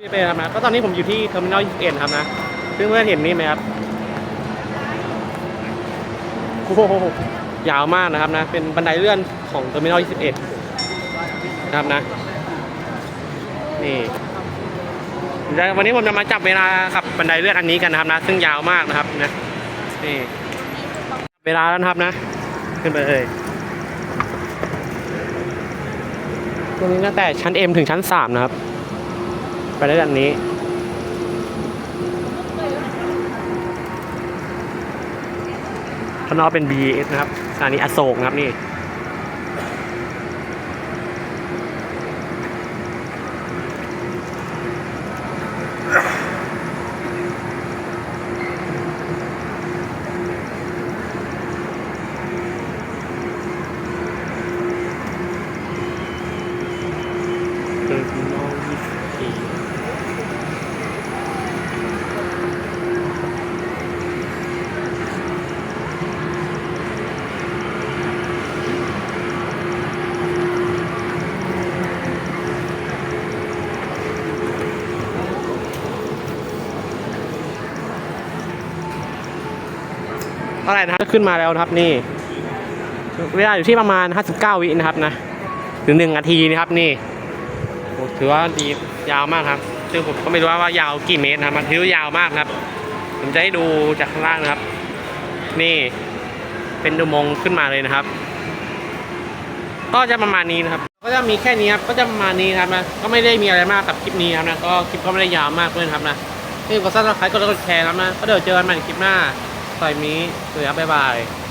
ที่ไปทำนะก็ตอนนี้ผมอยู่ที่เทอร์มินอล21ครับนะ ซึ่งเพื่อนเห็นนี่ไหมครับโอ้โหยาวมากนะครับนะ เป็นบันไดเลื่อนของเทอร์มินอล21นะครับนะ นี่ววันนี้ผมจะมาจับเวลาขับบันไดเลื่อนอันนี้กันนะครับนะ ซึ่งยาวมากนะครับนะนี่เวลาแล้วนะครับนะ ขึ้นไปเลยตรงนี้ตั้งแต่ชั้น M ถึงชั้น 3 นะครับ ไปได้ด้านนี้ข้างนอกเป็น BS นะครับอันนีอโศกนะครับนี่ ท่าไหร่นะครับขึ้นมาแล้วนะครับนี่ เวลาอยู่ที่ประมาณ 59 วินะครับนะถึง1นาทีนะครับนี่ถือว่าดียาวมากครับ ซึ่งผมก็ไม่รู้ว่ายาวกี่เมตรนะครับมันถือว่ายาวมากครับผมจะให้ดูจากข้างล่างนะครับ นี่ เป็นดูมงค์ขึ้นมาเลยนะครับ ก็จะประมาณนี้นะครับ ก็จะมีแค่นี้ครับก็จะประมาณนี้นะครับนะก็ไม่ได้มีอะไรมากกับคลิปนี้ครับนะก็คลิปก็ไม่ได้ยาวมากด้วยนะครับนะนี่ก็ซับสไครก็แล้วก็แชร์นะครับนะก็เดี๋ยวเจอกันใหม่ในคลิปหน้า ไฟมีสวัสดีครับบ๊ายบาย